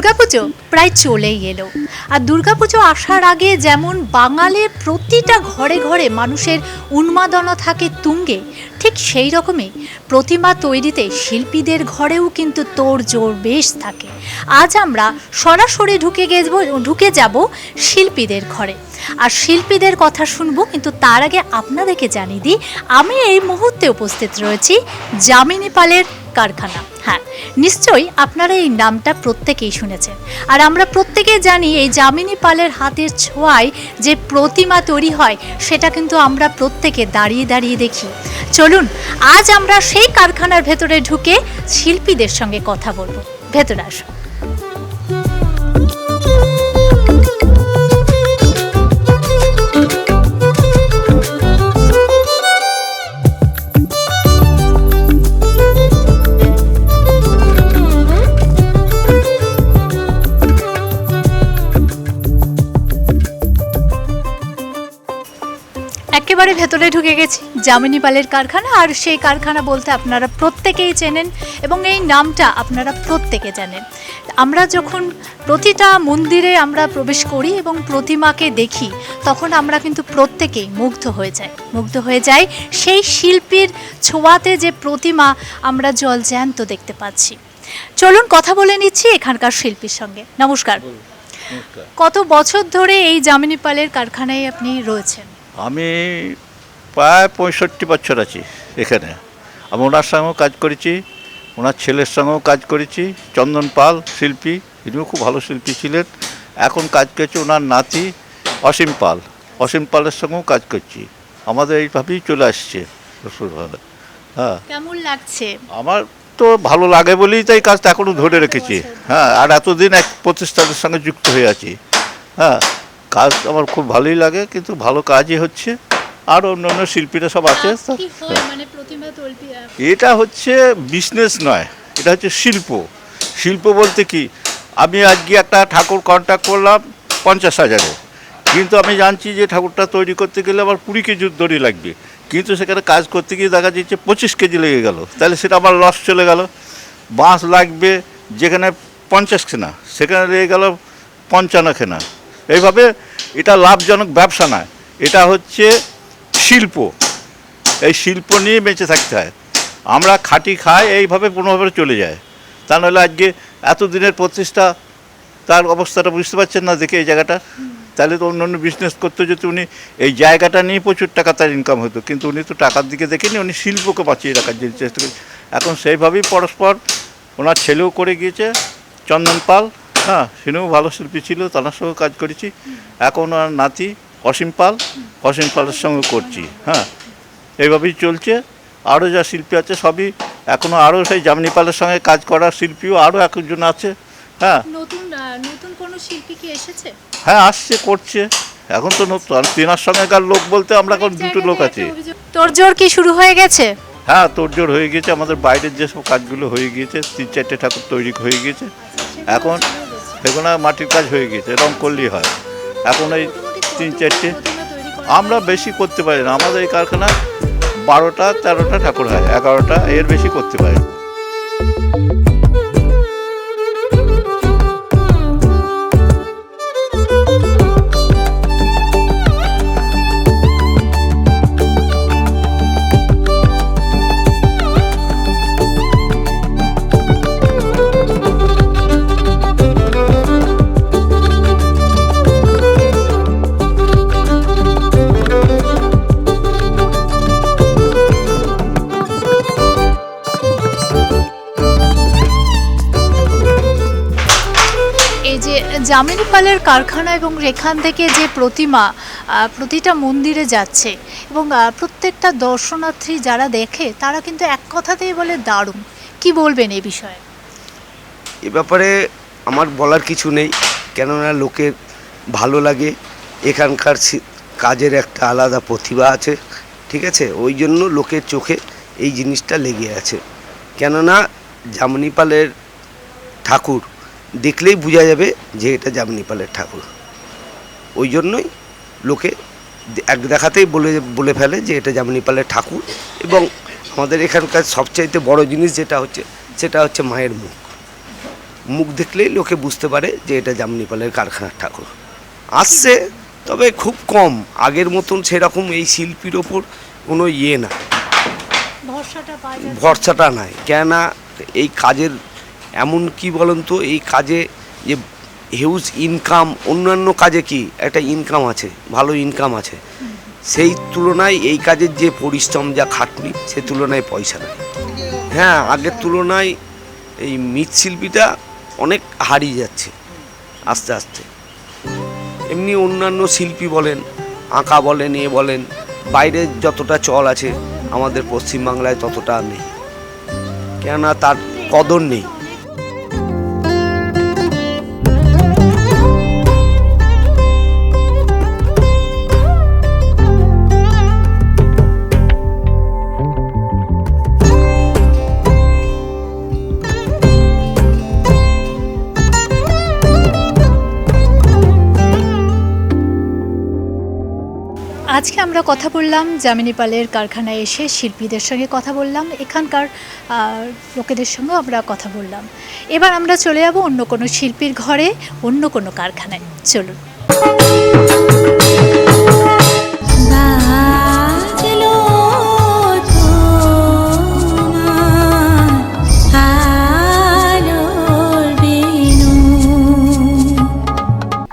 দুর্গাপুজো প্রায় চলেই এলো। আর দুর্গাপুজো আসার আগে যেমন বাঙালির প্রতিটা ঘরে ঘরে মানুষের উন্মাদনা থাকে তুঙ্গে, ঠিক সেই রকমই প্রতিমা তৈরিতে শিল্পীদের ঘরেও কিন্তু তোর জোর বেশ থাকে। আজ আমরা সরাসরি ঢুকে গেব ঢুকে যাব শিল্পীদের ঘরে। আর শিল্পীদের কথা শুনব, কিন্তু তার আগে আপনাদেরকে জানিয়ে দিই, আমি এই মুহূর্তে উপস্থিত রয়েছি যামিনী পালের কারখানা। হ্যাঁ নিশ্চয়ই আপনারা এই নামটা প্রত্যেকেই শুনেছেন। আর আমরা প্রত্যেকেই জানি এই যামিনী পালের হাতের ছোঁয়ায় যে প্রতিমা তৈরি হয়, সেটা কিন্তু আমরা প্রত্যেকে দাঁড়িয়ে দাঁড়িয়ে দেখি। চলুন, আজ আমরা সেই কারখানার ভেতরে ঢুকে শিল্পীদের সঙ্গে কথা বলব। ভেতরে আসুন। একেবারে ভেতরে ঢুকে গেছি। যামিনী পালের কারখানা আর সেই কারখানা বলতে আপনারা প্রত্যেকেই চেনেন এবং এই নামটা আপনারা প্রত্যেকে জানেন। আমরা যখন প্রতিটা মন্দিরে আমরা প্রবেশ করি এবং প্রতিমাকে দেখি তখন আমরা কিন্তু প্রত্যেকেই মুগ্ধ হয়ে যাই। মুগ্ধ হয়ে যাই সেই শিল্পীর ছোঁয়াতে যে প্রতিমা আমরা জল জ্যান্ত দেখতে পাচ্ছি। চলুন কথা বলে নিচ্ছি এখানকার শিল্পীর সঙ্গে। নমস্কার। কত বছর ধরে এই যামিনী পালের কারখানায় আপনি রয়েছেন? আমি প্রায় পঁয়ষট্টি বছর আছি এখানে। আমি ওনার সঙ্গেও কাজ করেছি ওনার ছেলের সঙ্গেও কাজ করেছি চন্দন পাল শিল্পী ইনিও খুব ভালো শিল্পী ছিলেন। এখন কাজ করছে ওনার নাতি অসীম পাল। অসীম পালের সঙ্গেও কাজ করছি। আমাদের এইভাবেই চলে আসছে। হ্যাঁ। কেমন লাগছে? আমার তো ভালো লাগে বলেই তাই কাজটা এখনও ধরে রেখেছি। হ্যাঁ আর এতদিন এক প্রতিষ্ঠানের সঙ্গে যুক্ত হয়ে আছি। হ্যাঁ। কাজ আমার খুব ভালোই লাগে কিন্তু ভালো কাজই হচ্ছে। আর অন্য অন্য শিল্পীরা সব আছে। মানে এটা হচ্ছে বিজনেস নয় এটা হচ্ছে শিল্প। শিল্প বলতে কি আমি আজকে একটা ঠাকুর কন্ট্যাক্ট করলাম পঞ্চাশ হাজারে। কিন্তু আমি জানছি যে ঠাকুরটা তৈরি করতে গেলে আমার কুড়ি কেজি দড়ি লাগবে। কিন্তু সেখানে কাজ করতে গিয়ে দেখা যাচ্ছে পঁচিশ কেজি লেগে গেল। তাহলে সেটা আমার লস চলে গেল। বাঁশ লাগবে যেখানে পঞ্চাশ খেনা সেখানে লেগে গেল পঞ্চান্ন খেনা। এইভাবে এটা লাভজনক ব্যবসা নয়। এটা হচ্ছে শিল্প। এই শিল্প নিয়ে বেঁচে থাকতে হয়। আমরা খাটি খাই এইভাবে কোনোভাবে চলে যায়। তা নাহলে আজকে এতদিনের প্রতিষ্ঠা, তার অবস্থাটা বুঝতে পারছেন না দেখে এই জায়গাটা? তাহলে তো অন্য অন্য বিজনেস করতে যেত উনি এই জায়গাটা নিয়ে প্রচুর টাকা তার ইনকাম হতো। কিন্তু উনি তো টাকার দিকে দেখেনি, উনি শিল্পকে বাঁচিয়ে রাখার জন্য চেষ্টা করেছে। এখন সেইভাবেই পরস্পর, ওনার ছেলেও করে গিয়েছে, চন্দন পাল হ্যাঁ সেও ভালো শিল্পী ছিল তার সঙ্গে কাজ করেছি। এখন আর নাতি অসীম পাল অসীম পালের সঙ্গে করছি হ্যাঁ। এইভাবেই চলছে। আরও যা শিল্পী আছে সবই এখনও আরও সেই জামনি পালের সঙ্গে কাজ করার শিল্পীও আরও একজন আছে হ্যাঁ। নতুন নতুন কোনো শিল্পী কি এসেছে? হ্যাঁ আসছে করছে। এখন তো নতুন তেনার সঙ্গেকার লোক বলতে আমরা এখন দুটো লোক আছি। তোর জোর কি শুরু হয়ে গেছে? হ্যাঁ তোড়জোড় হয়ে গিয়েছে আমাদের বাইরের যেসব কাজগুলো হয়ে গিয়েছে তিন চারটে ঠাকুর তৈরি হয়ে গিয়েছে। এখন আর মাটির কাজ হয়ে গেছে রং করলেই হয়। এখন এই তিন চারটে, আমরা বেশি করতে পারি না। আমাদের এই কারখানা বারোটা, তেরোটা ঠাকুর হয়, এগারোটা, এর বেশি করতে পারি যে জামিনী পালের কারখানা এবং এখান থেকে যে প্রতিমা প্রতিটা মন্দিরে যাচ্ছে এবং প্রত্যেকটা দর্শনার্থী যারা দেখে তারা কিন্তু এক কথাতেই বলে দারুণ। কি বলবেন এই বিষয়ে? এ ব্যাপারে আমার বলার কিছু নেই, কেননা লোকের ভালো লাগে। এখানকার কাজের একটা আলাদা প্রতিভা আছে, ঠিক আছে? ওই জন্য লোকের চোখে এই জিনিসটা লেগে আছে। কেননা জামনিপালের ঠাকুর দেখলেই বোঝা যাবে যে এটা জামনিপালের ঠাকুর। ওই জন্যই লোকে এক দেখাতেই বলে বলে ফেলে যে এটা জামনিপালের ঠাকুর এবং আমাদের এখানকার সবচাইতে বড় জিনিস যেটা হচ্ছে সেটা হচ্ছে মায়ের মুখ। মুখ দেখলেই লোকে বুঝতে পারে যে এটা জামনিপালের কারখানার ঠাকুর। আসছে তবে খুব কম। আগের মতন সেরকম এই শিল্পীর ওপর কোনো ইয়ে না। ভরসাটা ভরসাটা নাই। কেননা এই কাজের এমন কি বলেন তো এই কাজে যে হিউজ ইনকাম অন্যান্য কাজে কি? একটা ইনকাম আছে, ভালো ইনকাম আছে। সেই তুলনায় এই কাজের যে পরিশ্রম যা খাটনি, সে তুলনায় পয়সা নেই। হ্যাঁ আগের তুলনায় এই মৃৎশিল্পীটা অনেক হারিয়ে যাচ্ছে, আস্তে আস্তে। এমনি অন্যান্য শিল্পী বলেন, আঁকা বলেন, এ বলেন, বাইরে যতটা চল আছে, আমাদের পশ্চিমবাংলায় ততটা নেই। কেননা তার কদর নেই। আমরা কথা বললাম জামিনী পালের কারখানায় এসে শিল্পীদের সঙ্গে কথা বললাম, এখানকার লোকেদের সঙ্গে আমরা কথা বললাম। এবার আমরা চলে যাব অন্য কোনো শিল্পীর ঘরে, অন্য কোনো কারখানায়। চলুন।